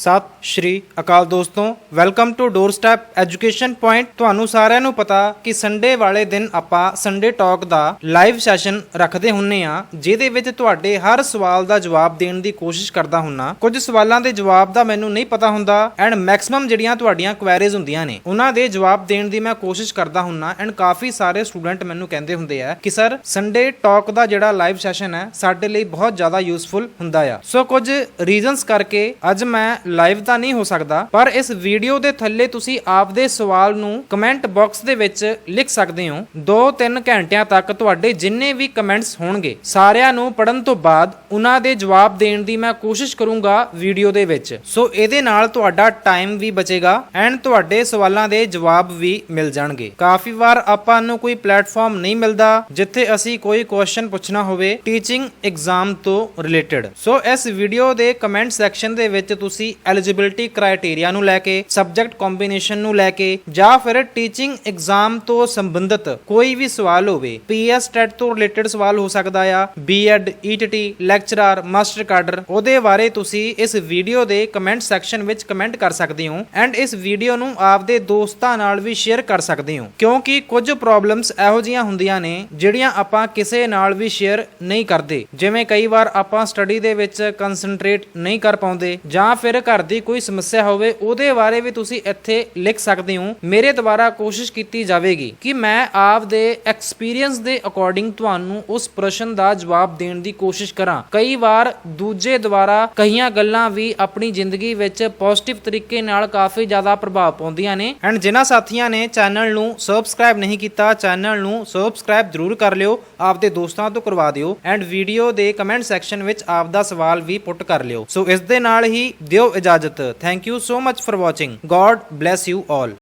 ਸਤਿ ਸ਼੍ਰੀ ਅਕਾਲ ਦੋਸਤੋ welcome to doorstep education point ਤੁਹਾਨੂੰ ਸਾਰਿਆਂ ਨੂੰ ਪਤਾ ਕਿ ਸੰਡੇ ਵਾਲੇ ਦਿਨ ਆਪਾਂ ਸੰਡੇ ਟਾਕ ਦਾ ਲਾਈਵ ਸੈਸ਼ਨ ਰੱਖਦੇ ਹੁੰਨੇ ਆ, ਜਿਹਦੇ ਵਿੱਚ ਤੁਹਾਡੇ ਹਰ ਸਵਾਲ ਦਾ ਜਵਾਬ ਦੇਣ ਦੀ ਕੋਸ਼ਿਸ਼ ਕਰਦਾ ਹੁੰਨਾ। ਕੁਝ ਸਵਾਲਾਂ ਦੇ ਜਵਾਬ ਦਾ ਮੈਨੂੰ ਨਹੀਂ ਪਤਾ ਹੁੰਦਾ ਐਂਡ ਮੈਕਸਿਮਮ ਜਿਹੜੀਆਂ ਤੁਹਾਡੀਆਂ ਕੁਐਰੀਜ਼ ਹੁੰਦੀਆਂ ਨੇ, ਉਹਨਾਂ ਦੇ ਜਵਾਬ ਦੇਣ ਦੀ ਮੈਂ ਕੋਸ਼ਿਸ਼ ਕਰਦਾ ਹੁੰਨਾ ਐਂਡ ਕਾਫੀ ਸਾਰੇ ਸਟੂਡੈਂਟ ਮੈਨੂੰ ਕਹਿੰਦੇ ਹੁੰਦੇ ਆ ਕਿ ਸਰ ਸੰਡੇ ਟਾਕ ਦਾ ਜਿਹੜਾ ਲਾਈਵ ਸੈਸ਼ਨ ਹੈ, ਸਾਡੇ ਲਈ ਬਹੁਤ ਜ਼ਿਆਦਾ ਯੂਸਫੁਲ ਹੁੰਦਾ ਆ। ਸੋ ਕੁਝ ਰੀਜ਼ਨਸ ਕਰਕੇ ਅੱਜ ਮੈਂ ਲਾਈਵ ਤਾਂ ਨਹੀਂ ਹੋ ਸਕਦਾ, ਪਰ ਇਸ ਵੀਡੀਓ ਦੇ ਥੱਲੇ ਤੁਸੀਂ ਆਪਦੇ ਸਵਾਲ ਨੂੰ ਕਮੈਂਟ ਬਾਕਸ ਦੇ ਵਿੱਚ ਲਿਖ ਸਕਦੇ ਹੋ। 2-3 ਘੰਟਿਆਂ ਤੱਕ ਤੁਹਾਡੇ ਜਿੰਨੇ ਵੀ ਕਮੈਂਟਸ ਹੋਣਗੇ, ਸਾਰਿਆਂ ਨੂੰ ਪੜਨ ਤੋਂ ਬਾਅਦ ਉਹਨਾਂ ਦੇ ਜਵਾਬ ਦੇਣ ਦੀ ਮੈਂ ਕੋਸ਼ਿਸ਼ ਕਰੂੰਗਾ ਵੀਡੀਓ ਦੇ ਵਿੱਚ। ਸੋ ਇਹਦੇ ਨਾਲ ਤੁਹਾਡਾ ਟਾਈਮ ਵੀ ਬਚੇਗਾ ਐਂਡ ਤੁਹਾਡੇ ਸਵਾਲਾਂ ਦੇ ਜਵਾਬ ਵੀ ਮਿਲ ਜਾਣਗੇ। ਕਾਫੀ ਵਾਰ ਆਪਾਂ ਨੂੰ ਕੋਈ ਪਲੇਟਫਾਰਮ ਨਹੀਂ ਮਿਲਦਾ ਜਿੱਥੇ ਅਸੀਂ ਕੋਈ ਕੁਐਸਚਨ ਪੁੱਛਣਾ ਹੋਵੇ ਟੀਚਿੰਗ ਐਗਜ਼ਾਮ ਤੋਂ ਰਿਲੇਟਡ ਸੋ ਇਸ ਵੀਡੀਓ ਦੇ ਕਮੈਂਟ ਸੈਕਸ਼ਨ ਦੇ ਵਿੱਚ ਤੁਸੀਂ ਐਲੀਜੀਬਿਲਟੀ ਕ੍ਰਾਈਟੇਰੀਆ ਨੂੰ ਲੈ ਕੇ, ਸਬਜੈਕਟ ਕੰਬੀਨੇਸ਼ਨ ਨੂੰ ਲੈ ਕੇ, ਜਾਂ ਫਿਰ ਟੀਚਿੰਗ ਐਗਜ਼ਾਮ ਤੋਂ ਸੰਬੰਧਿਤ ਕੋਈ ਵੀ ਸਵਾਲ ਹੋਵੇ। ਪੀਐਸ ਟੈਟ ਤੋਂ ਰਿਲੇਟਡ ਸਵਾਲ ਹੋ ਸਕਦਾ ਆ। B Ed, E T T, lecturer, master cadre, ਉਹਦੇ ਬਾਰੇ ਤੁਸੀਂ ਇਸ ਵੀਡੀਓ ਦੇ ਕਮੈਂਟ ਸੈਕਸ਼ਨ ਵਿੱਚ ਕਮੈਂਟ ਕਰ ਸਕਦੇ ਹੋ ਐਂਡ ਇਸ ਵੀਡੀਓ ਨੂੰ ਆਪਦੇ ਦੋਸਤਾਂ ਨਾਲ ਵੀ ਸ਼ੇਅਰ ਕਰ ਸਕਦੇ ਹੋ। ਕਿਉਂਕਿ ਕੁਝ ਪ੍ਰੋਬਲਮਸ ਇਹੋ ਜੀਆਂ ਹੁੰਦੀਆਂ ਨੇ, ਜਿਹੜੀਆਂ ਆਪਾਂ ਕਿਸੇ ਨਾਲ ਵੀ ਸ਼ੇਅਰ ਨਹੀਂ ਕਰਦੇ। ਜਿਵੇਂ ਕਈ ਵਾਰ ਆਪਾਂ ਸਟੱਡੀ ਦੇ ਵਿੱਚ ਕਨਸੈਂਟਰੇਟ ਨਹੀਂ ਕਰ ਪਾਉਂਦੇ ਜਾਂ ਫਿਰ ਘਰ ਦੀ ਕੋਈ ਸਮੱਸਿਆ ਹੋਵੇ, ਉਹਦੇ ਬਾਰੇ ਵੀ ਤੁਸੀਂ ਇੱਥੇ ਲਿਖ ਸਕਦੇ ਹੋ। ਮੇਰੇ ਦੁਆਰਾ ਕੋਸ਼ਿਸ਼ ਕੀਤੀ ਜਾਵੇਗੀ ਕਿ ਮੈਂ ਆਪ ਦੇ ਐਕਸਪੀਰੀਅੰਸ ਦੇ ਅਕੋਰਡਿੰਗ ਤੁਹਾਨੂੰ ਉਸ ਪ੍ਰਸ਼ਨ ਦਾ ਜਵਾਬ ਦੇਣ ਦੀ ਕੋਸ਼ਿਸ਼ ਕਰਾਂ। ਕਈ ਵਾਰ ਦੂਜੇ ਦੁਆਰਾ ਕਈਆਂ ਗੱਲਾਂ ਵੀ ਆਪਣੀ ਜ਼ਿੰਦਗੀ ਵਿੱਚ ਪੋਜ਼ਿਟਿਵ ਤਰੀਕੇ ਨਾਲ ਕਾਫੀ ਜ਼ਿਆਦਾ ਪ੍ਰਭਾਵ ਪਾਉਂਦੀਆਂ ਨੇ। ਐਂਡ ਜਿਨ੍ਹਾਂ ਸਾਥੀਆਂ ਨੇ ਚੈਨਲ ਨੂੰ ਸਬਸਕ੍ਰਾਈਬ ਨਹੀਂ ਕੀਤਾ ਚੈਨਲ ਨੂੰ ਸਬਸਕ੍ਰਾਈਬ ਜ਼ਰੂਰ ਕਰ ਲਿਓ, ਆਪਦੇ ਦੋਸਤਾਂ ਤੋਂ ਕਰਵਾ ਦਿਓ ਐਂਡ ਵੀਡੀਓ ਦੇ ਕਮੈਂਟ ਸੈਕਸ਼ਨ ਵਿੱਚ ਆਪ ਦਾ ਸਵਾਲ ਵੀ ਪੁੱਟ ਕਰ ਲਿਓ। ਸੋ ਇਸ ਦੇ ਨਾਲ ਹੀ ਦਿਓ इजाजत thank you so much for watching God bless you all